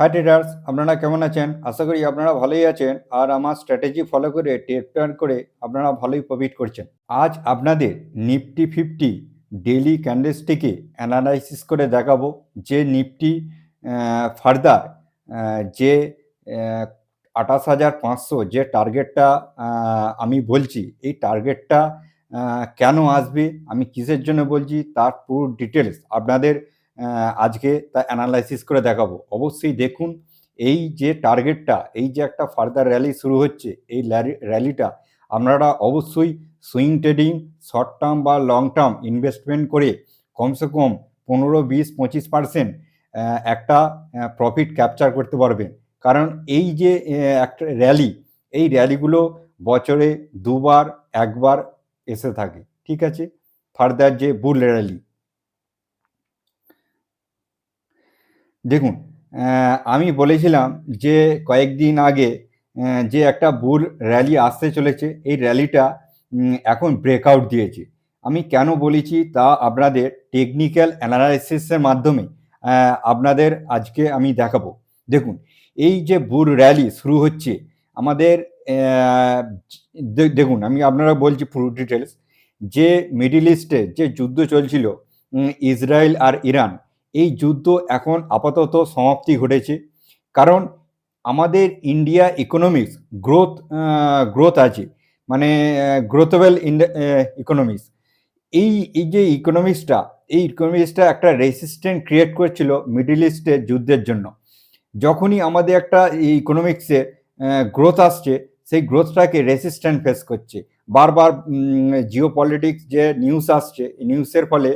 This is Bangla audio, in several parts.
হাই ট্রেডার্স আপনারা কেমন আছেন? আশা করি আপনারা ভালোই আছেন। আর আমার স্ট্র্যাটেজি ফলো করে টেপ টার্ন করে আপনারা ভালোই প্রফিট করছেন। আজ আপনাদের নিফটি ফিফটি ডেলি ক্যান্ডেলসটিকে অ্যানালাইসিস করে দেখাবো। যে নিফটি ফার্দার যে আঠাশ হাজার পাঁচশো যে টার্গেটটা আমি বলছি, এই টার্গেটটা কেন আসবে, আমি কিসের জন্য বলছি, তার পুরো ডিটেলস আপনাদের আজকে তা অ্যানালাইসিস করে দেখাবো। অবশ্যই দেখুন, এই যে টার্গেটটা এই যে একটা ফার্দার র্যালি শুরু হচ্ছে, এই র্যালিটা আপনারা অবশ্যই সুইং ট্রেডিং শর্ট টার্ম বা লং টার্ম ইনভেস্টমেন্ট করে কমসে কম পনেরো, বিশ, পঁচিশ পার্সেন্ট একটা প্রফিট ক্যাপচার করতে পারবেন। কারণ এই যে একটা র্যালি এই র্যালিগুলো বছরে দুবার, একবার এসে থাকে। ঠিক আছে? ফার্দার যে বুল র্যালি দেখুন আমি বলেছিলাম যে কয়েকদিন আগে যে একটা বুল র্যালি আসতে চলেছে, এই র্যালিটা এখন ব্রেকআউট দিয়েছে। আমি কেন বলেছি? তা আপনাদের টেকনিক্যাল অ্যানালাইসিসের মাধ্যমে আপনাদের আজকে আমি দেখাবো। দেখুন, এই যে বুল র্যালি শুরু হচ্ছে, আমাদের দেখুন, আমি আপনারা বলছি পুরো ডিটেলস যে মিডিল ইস্টে যে যুদ্ধ চলছিল ইসরায়েল আর ইরান এই যুদ্ধ এখন আপাতত সমাপ্তি ঘটেছে। কারণ আমাদের ইন্ডিয়া ইকোনমিক্স গ্রোথ গ্রোথ আছে। মানে গ্রোথেবল ইকোনমিক্স এই এই যে ইকোনমিক্সটা এই ইকোনমিক্সটা একটা রেসিস্ট্যান্ট ক্রিয়েট করেছিল মিডিল ইস্টের যুদ্ধের জন্য। যখনই আমাদের একটা ইকোনমিক্সে গ্রোথ আসছে, সেই গ্রোথটাকে রেসিস্ট্যান্ট ফেস করছে। বারবার জিও পলিটিক্স যে নিউজ আসছে নিউজের ফলে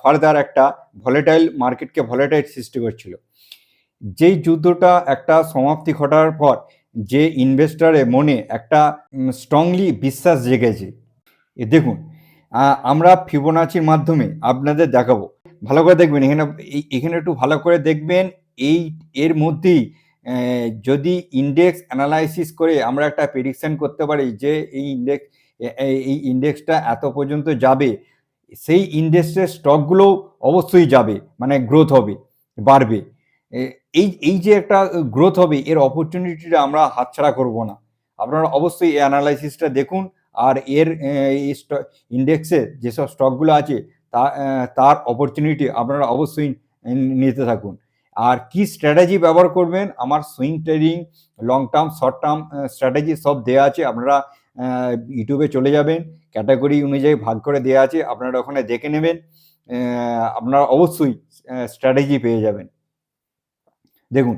ফার্দার একটা ভলেটাইল মার্কেটকে ভলেটাইল সৃষ্টি করছিল। যেই যুদ্ধটা একটা সমাপ্তি ঘটার পর যে ইনভেস্টরের মনে একটা স্ট্রংলি বিশ্বাস জেগেছে। এ দেখুন আমরা ফিবোনাচির মাধ্যমে আপনাদের দেখাবো। ভালো করে দেখবেন, এখানে এখানে একটু ভালো করে দেখবেন, এই, এর মধ্যেই যদি ইন্ডেক্স অ্যানালাইসিস করে আমরা একটা প্রেডিকশন করতে পারি যে এই ইন্ডেক্স এই ইন্ডেক্সটা এত পর্যন্ত যাবে সেই ইন্ডাস্ট্রির স্টকগুলোও অবশ্যই যাবে মানে গ্রোথ হবে, বাড়বে। এই এই যে একটা গ্রোথ হবে, এর অপরচুনিটিটা আমরা হাতছাড়া করব না। আপনারা অবশ্যই এই অ্যানালাইসিসটা দেখুন, আর এর ইন্ডেক্সে যেসব স্টকগুলো আছে, তা তার অপরচুনিটি আপনারা অবশ্যই নিতে থাকুন। আর কি স্ট্র্যাটেজি ব্যবহার করবেন, আমার swing trading long term short term strategy সব দেওয়া আছে, আপনারা ইউটিউবে চলে যাবেন। ক্যাটাগরি অনুযায়ী ভাগ করে দেওয়া আছে। আপনারা ওখানে দেখে নেবেন। আপনারা অবশ্যই স্ট্র্যাটেজি পেয়ে যাবেন। দেখুন,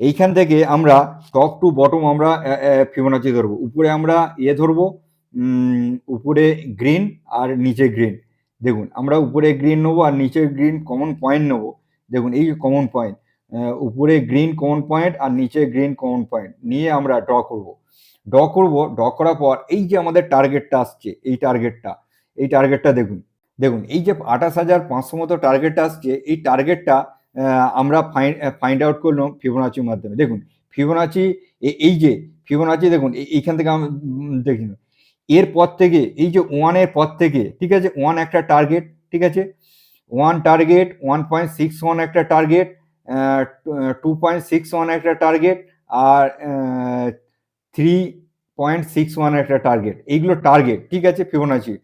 এইখান থেকে আমরা টপ টু বটম আমরা ফিবোনাচি ধরবো। উপরে আমরা ইয়ে ধরবো উপরে গ্রিন আর নিচে গ্রিন দেখুন, আমরা উপরে গ্রিন নেব আর নিচে গ্রিন কমন পয়েন্ট নেব। দেখুন, এই কমন পয়েন্ট উপরে গ্রিন কমন পয়েন্ট আর নিচে গ্রিন কমন পয়েন্ট নিয়ে আমরা ড্র করব। ড্র করব ড্র করার পর এই যে আমাদের টার্গেটটা আসছে, এই টার্গেটটা এই টার্গেটটা দেখুন দেখুন, এই যে আঠাশ হাজার পাঁচশো মতো টার্গেটটা আসছে, এই টার্গেটটা আমরা ফাইন্ড ফাইন্ড আউট করলাম ফিবোনাচির মাধ্যমে। দেখুন ফিবোনাচি এই যে ফিবোনাচি দেখুন এইখান থেকে আমরা দেখুন এর পর থেকে, এই যে ওয়ানের পর থেকে, ঠিক আছে ওয়ান একটা টার্গেট ঠিক আছে? One target one point six one একটা target two point six one একটা টার্গেট আর থ্রি পয়েন্ট সিক্স ওয়ান একটা টার্গেট এইগুলো টার্গেট ঠিক আছে ফিবোনাচি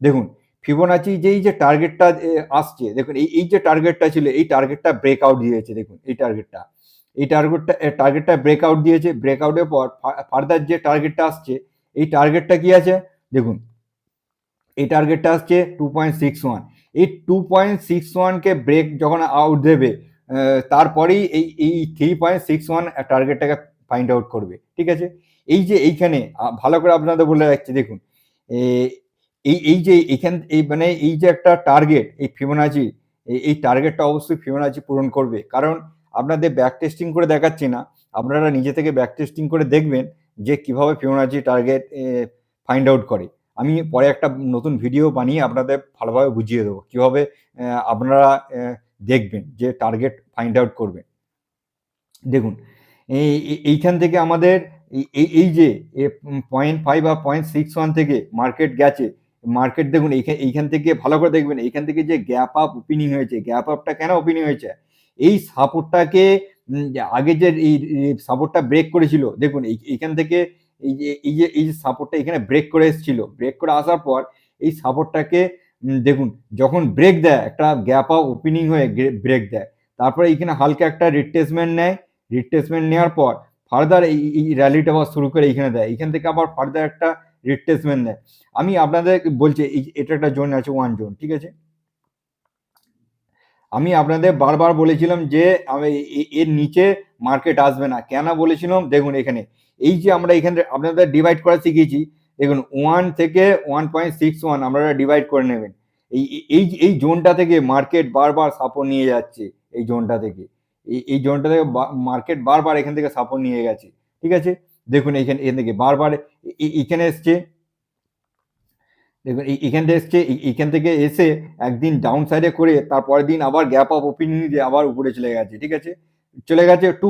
দেখুন ফিবোনাচি যেই যে টার্গেটটা আসছে, দেখুন, এই এই যে টার্গেটটা ছিল, এই টার্গেটটা ব্রেকআউট দিয়েছে, দেখুন, এই টার্গেটটা এই টার্গেটটা টার্গেটটা ব্রেকআউট দিয়েছে ব্রেকআউটের পর ফার্দার যে টার্গেটটা আসছে, এই টার্গেটটা কি আছে? দেখুন, এই টার্গেটটা আসছে টু পয়েন্ট সিক্স ওয়ান এই টু পয়েন্ট সিক্স ওয়ানকে ব্রেক যখন আউট দেবে তারপরেই এই এই থ্রি পয়েন্ট সিক্স ওয়ান টার্গেটটাকে ফাইন্ড আউট করবে, ঠিক আছে? এই যে এইখানে ভালো করে আপনাদের বলে রাখছি, দেখুন এই এই যে এইখান, এই মানে এই যে একটা টার্গেট এই ফিবোনাচি এই টার্গেটটা অবশ্যই ফিবোনাচি পূরণ করবে। কারণ আপনাদের ব্যাক টেস্টিং করে দেখাচ্ছি না, আপনারা নিজে থেকে ব্যাক টেস্টিং করে দেখবেন যে কীভাবে ফিবোনাচি টার্গেট ফাইন্ড আউট করে। আমি পরে একটা নতুন ভিডিও বানিয়ে আপনাদের ভালোভাবে বুঝিয়ে দেবো, কীভাবে আপনারা দেখবেন যে টার্গেট ফাইন্ড আউট করবেন দেখুন, এই, এই- এইখান থেকে আমাদের এই- যে পয়েন্ট ফাইভ বা পয়েন্ট সিক্স ওয়ান থেকে মার্কেট গেছে মার্কেট দেখুন এইখান থেকে ভালো করে দেখবেন, এইখান থেকে যে গ্যাপ আপ ওপেনিং হয়েছে গ্যাপ আপটা কেন ওপেনিং হয়েছে? এই সাপোর্টটাকে আগে যে এই সাপোর্টটা ব্রেক করেছিল, দেখুন, এই- এইখান থেকে এই যে এই যে এই যে সাপোর্টটা এখানে ব্রেক করে এসেছিল ব্রেক করে আসার পর এই সাপোর্টটাকে দেখুন, যখন ব্রেক দেয়, একটা গ্যাপ আপ ওপেনিং হয়ে ব্রেক দেয়, তারপরে এইখানে হালকা একটা রিট্রেসমেন্ট নেয় রিট্রেসমেন্ট নেওয়ার পর ফার্দার এই এই র্যালিটা আবার শুরু করে এইখানে দেয়। এইখান থেকে আবার ফার্দার একটা রিট্রেসমেন্ট দেয় আমি আপনাদের বলছি এটা একটা জোন আছে ওয়ান জোন, ঠিক আছে? আমি আপনাদের বারবার বলেছিলাম যে, আমি এর নিচে মার্কেট আসবে না। কেন বলেছিলাম? দেখুন এখানে, এই যে আমরা এখানে আপনাদের ডিভাইড করা শিখিয়েছি। দেখুন ওয়ান থেকে ওয়ান পয়েন্ট সিক্স ওয়ান আপনারা ডিভাইড করে নেবেন। এই এই এই জোনটা থেকে মার্কেট বারবার সাপোর্ট নিয়ে যাচ্ছে, এই জোনটা থেকে। এই এই জোনটা থেকে মার্কেট বারবার এখান থেকে সাপোর্ট নিয়ে গেছে, ঠিক আছে? দেখুন এখানে এখান থেকে বারবার এখানে এসছে, দেখুন এখান থেকে এসছে এখান থেকে এসে একদিন ডাউন সাইডে করে তারপরের দিন আবার গ্যাপ অফ ওপিনিয়ন দিয়ে আবার উপরে চলে গেছে, ঠিক আছে? চলে গেছে two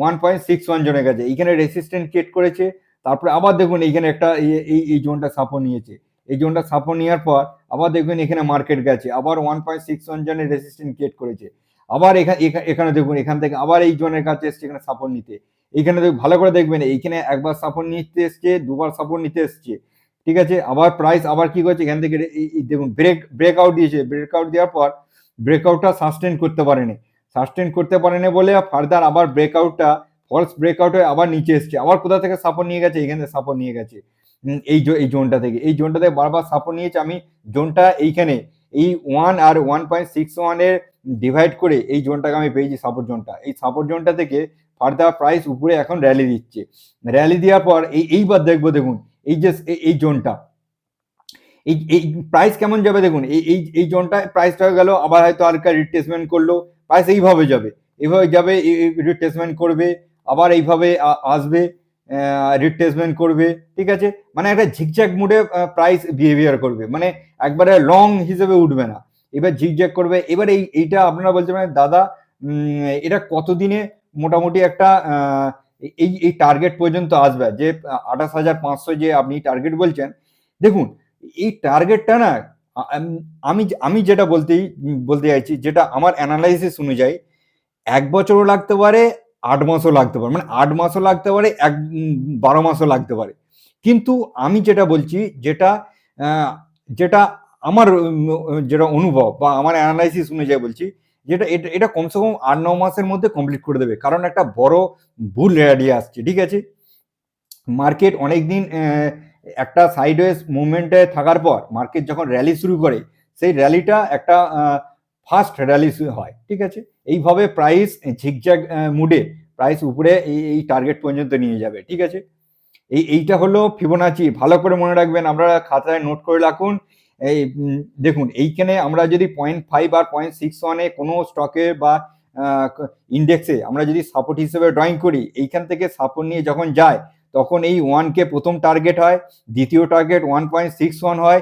one point six one জনে গেছে এইখানে রেসিস্ট্যান্ট ক্রিয়েট করেছে, তারপরে আবার দেখুন এইখানে একটা এই- এই জোনটা সাপোর্ট নিয়েছে, এই জোনটা সাপোর্ট নেওয়ার পর আবার দেখবেন এখানে মার্কেট গেছে, আবার ওয়ান পয়েন্ট সিক্স ওয়ান জনের রেসিস্ট্যান্ট ক্রিয়েট করেছে। আবার এখানে দেখুন, এখান থেকে আবার এই জোনের কাছে এসছে এখানে সাপোর্ট নিতে। এইখানে ভালো করে দেখবেন, এইখানে একবার সাপোর্ট নিতে এসছে, দুবার সাপোর্ট নিতে এসছে। ঠিক আছে? আবার প্রাইস আবার কি করছে? এখান থেকে দেখুন ব্রেক ব্রেকআউট দিয়েছে। ব্রেকআউট দেওয়ার পর ব্রেকআউটটা সাস্টেন করতে পারেনি। সাস্টেন করতে পারেনি বলে ফার্দার আবার ব্রেকআউটটা ফলস ব্রেকআউট হয়ে আবার নিচে এসছে। আবার কোথা থেকে সাপোর্ট নিয়ে গেছে? এখানে সাপোর্ট নিয়ে গেছে। এই এই জোনটা থেকে। এই জোনটা থেকে বারবার সাপোর্ট নিয়েছে। আমি জোনটা এইখানে, এই ওয়ান আর ওয়ান পয়েন্ট সিক্স ওয়ানের ডিভাইড করে এই জোনটাকে আমি পেয়েছি সাপোর্ট জোনটা। এই সাপোর্ট জোনটা থেকে ফার্দার প্রাইস উপরে এখন র্যালি দিচ্ছে। র্যালি দেওয়ার পর এই, এইবার দেখব দেখুন, এই যে, এই- জোনটা। এই এই প্রাইস কেমন যাবে দেখুন, এই এই এই জোনটা প্রাইসটা হয়ে গেল, আবার হয়তো হালকা রিট্রেসমেন্ট করল প্রাইস এইভাবে যাবে। এইভাবে যাবে রিট্রেসমেন্ট করবে, আবার এইভাবে আসবে রিট্রেসমেন্ট করবে, ঠিক আছে? মানে একটা ঝিকঝ্যাক মুডে প্রাইস বিহেভিয়ার করবে। মানে একবারে লং হিসেবে উঠবে না। এবার ঝিকঝ্যাক করবে। এবার এই, এইটা আপনারা বলতে পারেন, দাদা এটা কতদিনে মোটামুটি একটা এই এই টার্গেট পর্যন্ত আসবে? যে, আঠাশ হাজার পাঁচশো যে আপনি টার্গেট বলছেন, দেখুন, এই টার্গেটটা না, আমি আমি যেটা বলতেই বলতে চাইছি, যেটা আমার অ্যানালাইসিস অনুযায়ী, এক বছরও লাগতে পারে, আট মাসও লাগতে পারে। মানে আট মাসও লাগতে পারে, এক, বারো মাসও লাগতে পারে। কিন্তু আমি যেটা বলছি, যেটা যেটা আমার যেটা অনুভব বা আমার অ্যানালাইসিস অনুযায়ী বলছি, যেটা, এটা এটা কমসে কম আট ন মাসের মধ্যে কমপ্লিট করে দেবে। কারণ একটা বড় ভুল রেডি আসছে, ঠিক আছে? মার্কেট অনেক দিন একটা সাইডওয়েজ মুভমেন্টে থাকার পর মার্কেট যখন র্যালি শুরু করে, সেই র্যালিটা একটা ফার্স্ট র্যালি হয়, ঠিক আছে? এইভাবে প্রাইস ঝিকঝ্যাক মুডে প্রাইস উপরে এই এই টার্গেট পর্যন্ত নিয়ে যাবে, ঠিক আছে? এই, এইটা হলো ফিবোনাচি ভালো করে মনে রাখবেন, আমরা খাতায় নোট করে রাখুন। এই দেখুন, এইখানে আমরা যদি পয়েন্ট ফাইভ আর পয়েন্ট সিক্স ওয়ানে কোনো স্টকে বা ইন্ডেক্সে আমরা যদি সাপোর্ট হিসেবে ড্রয়িং করি, এইখান থেকে সাপোর্ট নিয়ে যখন যায়, তখন এই ওয়ানকে প্রথম টার্গেট হয়, দ্বিতীয় target one point six one হয়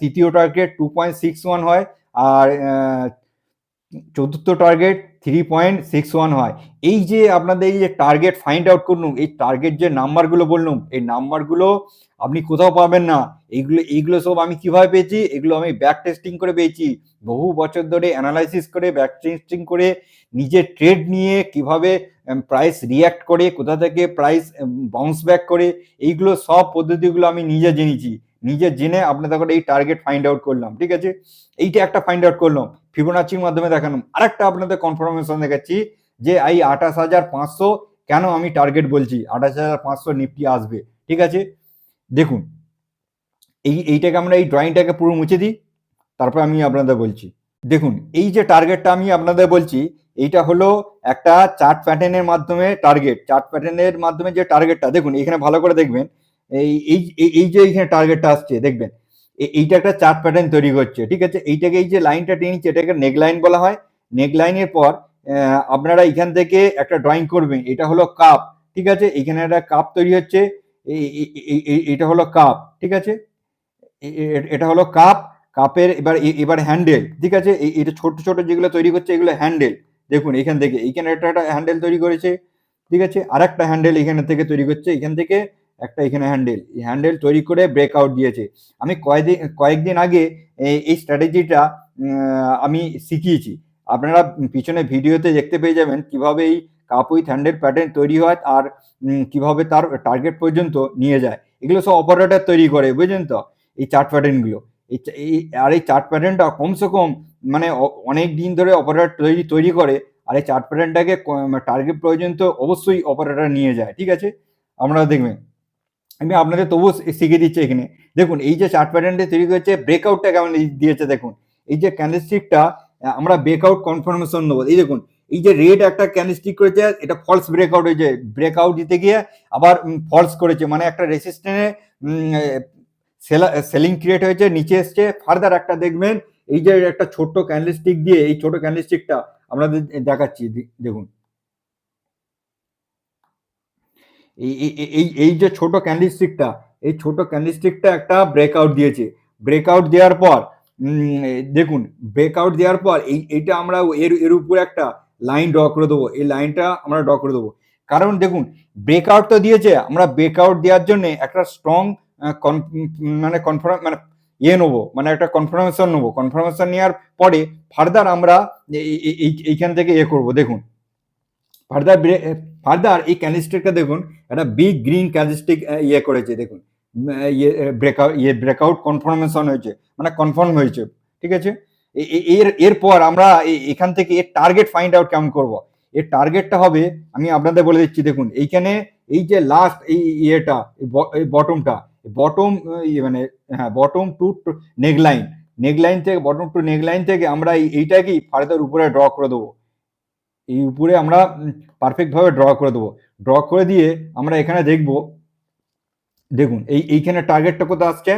তৃতীয় target two point six one হয়, আর চতুর্থ target three point six one হয়। এই যে আপনাদের এই যে টার্গেট ফাইন্ড আউট করলুম, এই টার্গেট যে নাম্বারগুলো বললুম, এই নাম্বারগুলো আপনি কোথাও পাবেন না। এইগুলো এইগুলো সব আমি কীভাবে পেয়েছি? এগুলো আমি ব্যাক টেস্টিং করে পেয়েছি। বহু বছর ধরে অ্যানালাইসিস করে ব্যাক টেস্টিং করে, নিজের ট্রেড নিয়ে কীভাবে প্রাইস রিয়াক্ট করে, কোথা থেকে প্রাইস বাউন্স ব্যাক করে, এইগুলো সব পদ্ধতিগুলো আমি নিজে জেনেছি। নিজে জেনে আপনাদের এই টার্গেট ফাইন্ড আউট করলাম, ঠিক আছে? এইটা একটা ফাইন্ড আউট করলাম। ফিবোনাচির মাধ্যমে দেখালাম আরেকটা আপনাদের কনফার্মেশন দেখাচ্ছি যে এই আঠাশ হাজার পাঁচশো কেন আমি টার্গেট বলছি? আঠাশ হাজার পাঁচশো নিফটি আসবে, ঠিক আছে? দেখুন, এই, এইটাকে আমরা এই ড্রয়িংটাকে পুরো মুছে দিই, তারপর আমি আপনাদের বলছি। দেখুন, এই যে টার্গেটটা আমি আপনাদের বলছি, এইটা হলো একটা চার্ট প্যাটার্নের মাধ্যমে টার্গেট চার্ট প্যাটার্নের মাধ্যমে যে টার্গেটটা দেখুন, এখানে ভালো করে দেখবেন, এই এই, এই- যে এইখানে টার্গেটটা আসছে, দেখবেন এইটা একটা চার্ট প্যাটার্ন তৈরি করছে, ঠিক আছে? এইটাকে এই যে লাইনটা টেনেছে এটাকে নেক লাইন বলা হয়। নেক লাইনের পর আপনারা এখান থেকে একটা ড্রয়িং করবেন, এটা হলো কাপ ঠিক আছে? এখানে একটা কাপ তৈরি হচ্ছে এটা হলো কাপ ঠিক আছে? এটা হলো কাপ কাপের এবার এবার হ্যান্ডেল ঠিক আছে? এটা ছোট ছোট যেগুলো তৈরি করছে, এগুলো হ্যান্ডেল দেখুন এখান থেকে এইখানে একটা একটা হ্যান্ডেল তৈরি করেছে, ঠিক আছে? আর একটা হ্যান্ডেল এখানে থেকে তৈরি করছে, এখান থেকে একটা এখানে হ্যান্ডেল এই হ্যান্ডেল তৈরি করে ব্রেকআউট দিয়েছে। আমি কয়েকদিন কয়েকদিন আগে এই- স্ট্র্যাটেজিটা আমি শিখিয়েছি। আপনারা পিছনে ভিডিওতে দেখতে পেয়ে যাবেন কীভাবে এই কাপ উইথ হ্যান্ডেল প্যাটার্ন তৈরি হয় আর কীভাবে তার টার্গেট পর্যন্ত নিয়ে যায়। এগুলো সব অপারেটার তৈরি করে, বুঝলেন তো? এই চার্ট প্যাটার্নগুলো এই আর এই চার্ট প্যাটার্নটা কমসে কম মানে অনেক দিন ধরে অপারেটার তৈরি তৈরি করে আর এই চার্ট প্যাটার্নটাকে টার্গেট পর্যন্ত অবশ্যই অপারেটার নিয়ে যায়, ঠিক আছে? আপনারা দেখবেন। আমি আপনাদের তবুও শিখিয়ে দিচ্ছি এখানে। দেখুন, এই যে চার্ট প্যাটার্নটা তৈরি করেছে ব্রেকআউটটা কেমন দিয়েছে, দেখুন। এই যে ক্যান্ডেলস্টিকটা আমরা ব্রেকআউট কনফার্মেশন নেব। এই দেখুন, এই যে রেড একটা ক্যান্ডেলস্টিক করেছে, এটা ফলস ব্রেকআউট হয়েছে। ব্রেকআউট দিতে গিয়ে আবার ফলস করেছে। মানে একটা রেসিস্ট্যান্টে সেলিং ক্রিয়েট হয়েছে, নিচে এসছে। ফার্দার একটা দেখবেন, এই যে একটা ছোট্ট ক্যান্ডেলস্টিক দিয়ে, এই ছোট ক্যান্ডেলস্টিকটা আপনাদের দেখাচ্ছি দেখুন। এই, এই- যে ছোট ক্যান্ডেলস্টিকটা এই ছোট ক্যান্ডেলস্টিকটা একটা ব্রেকআউট দিয়েছে। ব্রেকআউট দেওয়ার পর দেখুন ব্রেকআউট দেওয়ার পর এই, এইটা আমরা এর এর উপরে একটা লাইন ড্র করে দেবো। এই লাইনটা আমরা ড্র করে দেবো। কারণ দেখুন ব্রেকআউট তো দিয়েছে, আমরা ব্রেকআউট দেওয়ার জন্য একটা স্ট্রং মানে কনফার্ম মানে ইয়ে নেব মানে একটা কনফার্মেশন নেব। কনফার্মেশন নেওয়ার পরে ফার্দার আমরা এই- এই- এই- এইখান থেকে ইয়ে করব। দেখুন ফার্দার ফার্দার এই ক্যান্ডেলস্টিকটা দেখুন, একটা বিগ গ্রিন ক্যান্ডেলস্টিক ইয়ে করেছে, দেখুন। ইয়ে ব্রেকআউট ইয়ে ব্রেকআউট কনফার্মেশন হয়েছে মানে কনফার্ম হয়েছে, ঠিক আছে? এর, এরপর আমরা এখান থেকে এর টার্গেট ফাইন্ড আউট কেমন করব? এর টার্গেটটা হবে, আমি আপনাদের বলে দিচ্ছি, দেখুন, এইখানে এই যে লাস্ট এই ইয়েটা, এই বটমটা বটম মানে হ্যাঁ বটম টু নেকলাইন নেকলাইন থেকে বটম টু নেকলাইন থেকে আমরা এই- এইটাকেই ফার্দার উপরে ড্র করে দেবো। এই উপরে আমরা পারফেক্টভাবে ড্র করে দেবো। ড্র করে দিয়ে আমরা এখানে দেখব, দেখুন, এই, এইখানে টার্গেটটা কোথায় আসছে?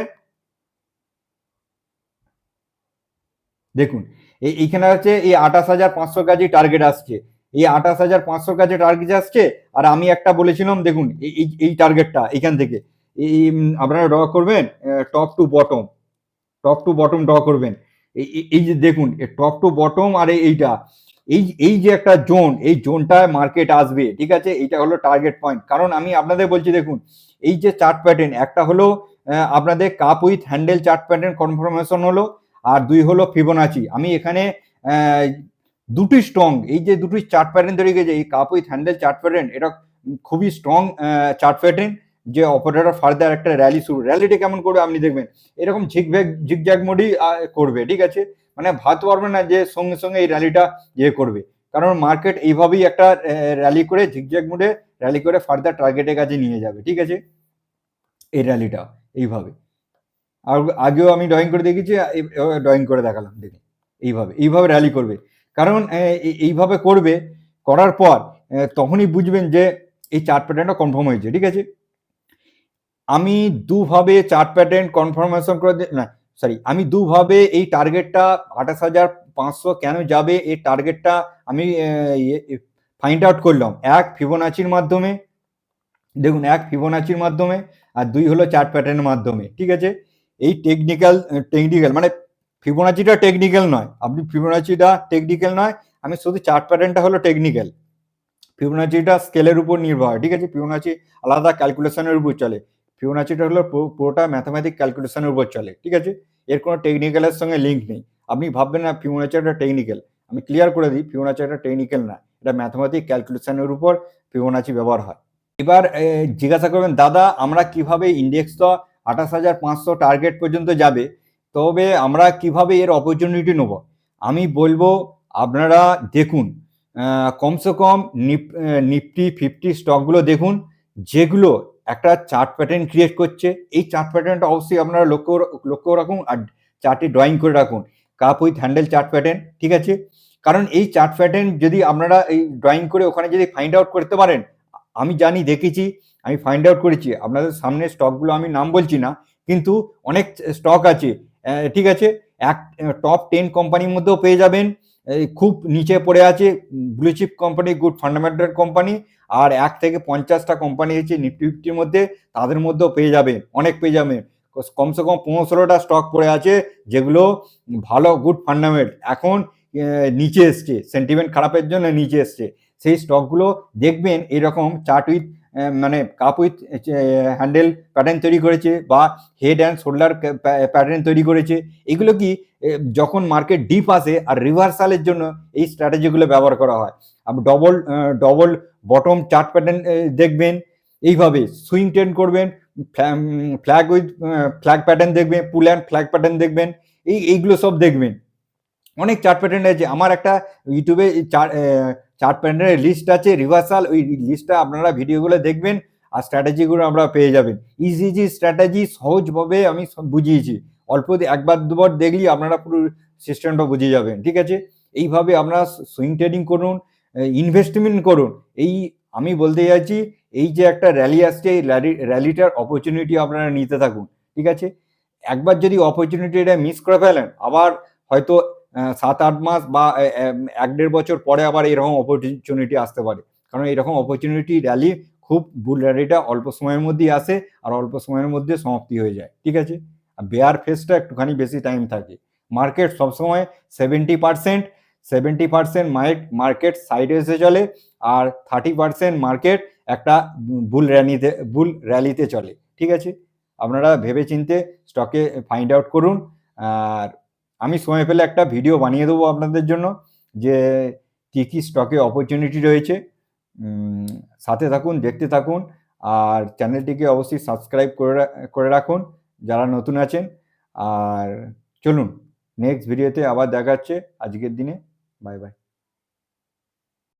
দেখুন, এই, এইখানে আছে, এই আঠাশ হাজার পাঁচশো কাজে টার্গেট আসছে। এই আঠাশ হাজার পাঁচশো কাজে টার্গেট আসছে, আর আমি একটা বলেছিলাম, দেখুন, এই- এই টার্গেটটা এখান থেকে। এই আপনারা ড্র করবেন top to bottom top to bottom draw করবেন। এই যে দেখুন টপ টু বটম আর এইটা। এই এই যে একটা জোন, এই জোনটায় মার্কেট আসবে, ঠিক আছে? এইটা হলো টার্গেট পয়েন্ট কারণ আমি আপনাদের বলছি, দেখুন, এই যে চার্ট প্যাটার্ন একটা হলো আপনাদের cup with handle chart pattern confirmation হলো, আর দুই হলো ফিবোনাচি আমি এখানে দুটি স্ট্রং এই যে দুটি চার্ট প্যাটার্ন তৈরি গেছে, এই cup with handle chart pattern এটা খুবই স্ট্রং চার্ট প্যাটার্ন যে অপারেটর ফার্দার একটা র্যালি শুরু র্যালিটা কেমন করবে আপনি দেখবেন। এরকম ঝিকঝ্যাক মোডই করবে, ঠিক আছে? মানে ভাবতে পারবে না যে সঙ্গে সঙ্গে এই র্যালিটা ইয়ে করবে। কারণ মার্কেট এইভাবেই একটা র্যালি করে ঝিকঝ্যাক মোডে র্যালি করে ফার্দার টার্গেটের কাছে নিয়ে যাবে, ঠিক আছে? এই র্যালিটা এইভাবে। আর আগেও আমি ড্রয়িং করে দেখেছি ড্রয়িং করে দেখালাম, দেখুন। এইভাবে এইভাবে র্যালি করবে। কারণ এই- এইভাবে করবে, করার পর তখনই বুঝবেন যে এই চার্ট প্যাটার্নটা কনফার্ম হয়েছে, ঠিক আছে? আমি দুভাবে চার্ট প্যাটার্ন কনফার্মেশন করে না সরি আমি দুভাবে এই টার্গেটটা আঠাশ হাজার পাঁচশো কেন যাবে? এই টার্গেটটা আমি ফাইন্ড আউট করলাম। এক ফিবোনাচির মাধ্যমে, দেখুন, এক ফিবোনাচির মাধ্যমে আর দুই হলো চার্ট প্যাটার্নের মাধ্যমে, ঠিক আছে? এই টেকনিক্যাল টেকনিক্যাল মানে ফিবোনাচিটা টেকনিক্যাল নয়। আপনি ফিবোনাচিটা টেকনিক্যাল নয়, আমি শুধু চার্ট প্যাটার্নটা হলো টেকনিক্যাল ফিবোনাচিটা স্কেলের উপর নির্ভর ঠিক আছে? ফিবোনাচি আলাদা ক্যালকুলেশনের উপর চলে। ফিবোনাচিটা হলো পুরো- পুরোটা ম্যাথামেটিক ক্যালকুলেশনের উপর চলে, ঠিক আছে? এর কোনো টেকনিক্যালের সঙ্গে লিঙ্ক নেই। আপনি ভাববেন না ফিবোনাচি টেকনিক্যাল আমি ক্লিয়ার করে দিই ফিবোনাচি টেকনিক্যাল না। এটা ম্যাথামেটিক ক্যালকুলেশনের উপর ফিবোনাচি ব্যবহার হয়। এবার জিজ্ঞাসা করবেন, দাদা, আমরা কীভাবে ইন্ডেক্স তো আঠাশ হাজার পাঁচশো টার্গেট পর্যন্ত যাবে? তবে আমরা কীভাবে এর অপরচুনিটি নেব? আমি বলব, আপনারা দেখুন কমসে কম নিফটি, ফিফটি স্টকগুলো দেখুন, যেগুলো একটা চার্ট প্যাটার্ন ক্রিয়েট করছে। এই চার্ট প্যাটার্নটা অবশ্যই আপনারা লক্ষ্য লক্ষ্য রাখুন আর চার্টে ড্রয়িং করে রাখুন। Cup with handle chart pattern ঠিক আছে? কারণ এই চার্ট প্যাটার্ন যদি আপনারা এই ড্রয়িং করে ওখানে যদি ফাইন্ড আউট করতে পারেন, আমি জানি, দেখেছি, আমি ফাইন্ড আউট করেছি, আপনাদের সামনে স্টকগুলো আমি নাম বলছি না, কিন্তু অনেক স্টক আছে। ঠিক আছে? এক টপ টেন কোম্পানির মধ্যেও পেয়ে যাবেন। খুব নিচে পড়ে আছে blue chip company good fundamental company আর এক থেকে পঞ্চাশটা কোম্পানি আছে নিফটি ফিফটির মধ্যে, তাদের মধ্যেও পেয়ে যাবে, অনেক পেয়ে যাবে। কমসে কম পনেরো ষোলোটা স্টক পড়ে আছে, যেগুলো ভালো গুড ফান্ডামেন্ট এখন নিচে এসছে সেন্টিমেন্ট খারাপের জন্য নিচে এসছে। সেই স্টকগুলো দেখবেন এরকম চার্ট উইথ মানে কাপ উইথ হ্যান্ডেল প্যাটার্ন তৈরি করেছে বা হেড অ্যান্ড শোল্ডার প্যাটার্ন তৈরি করেছে। এগুলো কি যখন মার্কেট ডিপ আসে আর রিভার্সালের জন্য এই স্ট্র্যাটেজিগুলো ব্যবহার করা হয়। আপনি double double bottom chart pattern দেখবেন, এইভাবে সুইং টেন করবেন ফ্ল্যাগ উইথ ফ্ল্যাগ প্যাটার্ন দেখবেন পুল অ্যান্ড ফ্ল্যাগ প্যাটার্ন দেখবেন, এই, এইগুলো সব দেখবেন। অনেক চার্ট প্যাটার্ন আছে আমার একটা ইউটিউবে চার্ট প্যান্ডেলের লিস্ট আছে রিভার্সাল ওই লিস্টটা আপনারা ভিডিওগুলো দেখবেন আর স্ট্র্যাটেজিগুলো আমরা পেয়ে যাবেন। ইজি ইজি স্ট্র্যাটেজি সহজভাবে আমি বুঝিয়েছি। অল্প একবার দুবার দেখলেই আপনারা পুরো সিস্টেমটা বুঝে যাবেন, ঠিক আছে? এইভাবে আপনারা সুইং ট্রেডিং করুন ইনভেস্টমেন্ট করুন। এই আমি বলতে চাইছি, এই যে একটা র্যালি আসছে, এই র্যালি র্যালিটার অপরচুনিটি আপনারা নিতে থাকুন, ঠিক আছে? একবার যদি অপরচুনিটিটা মিস করে ফেলেন, আবার হয়তো সাত আট মাস বা এক দেড় বছর পরে আবার এরকম অপরচুনিটি আসতে পারে। কারণ এরকম অপরচুনিটি র্যালি খুব বুল র্যালিটা অল্প সময়ের মধ্যেই আসে আর অল্প সময়ের মধ্যে সমাপ্তি হয়ে যায়, ঠিক আছে? আর বেয়ার ফেসটা একটুখানি বেশি টাইম থাকে। মার্কেট সবসময় seventy percent seventy percent market সাইডে এসে চলে আর থার্টি পার্সেন্ট মার্কেট একটা বুল র্যালিতে বুল র্যালিতে চলে, ঠিক আছে? আপনারা ভেবে চিনতে স্টকে ফাইন্ড আউট করুন। আর আমি সময় পেলে একটা ভিডিও বানিয়ে দেবো আপনাদের জন্য, যে কী কী স্টকে অপরচুনিটি রয়েছে। সাথে থাকুন, দেখতে থাকুন, আর চ্যানেলটিকে অবশ্যই সাবস্ক্রাইব করে করে রাখুন, যারা নতুন আছেন। আর চলুন নেক্সট ভিডিওতে আবার দেখাচ্ছে আজকের দিনে। Bye bye